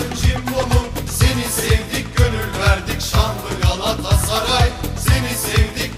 çim Seni sevdik gönül verdik Şanlı Galatasaray Seni sevdik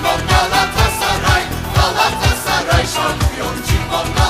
Cimbom Galatasaray Galatasaray şampiyon. Cimbom Galatasaray.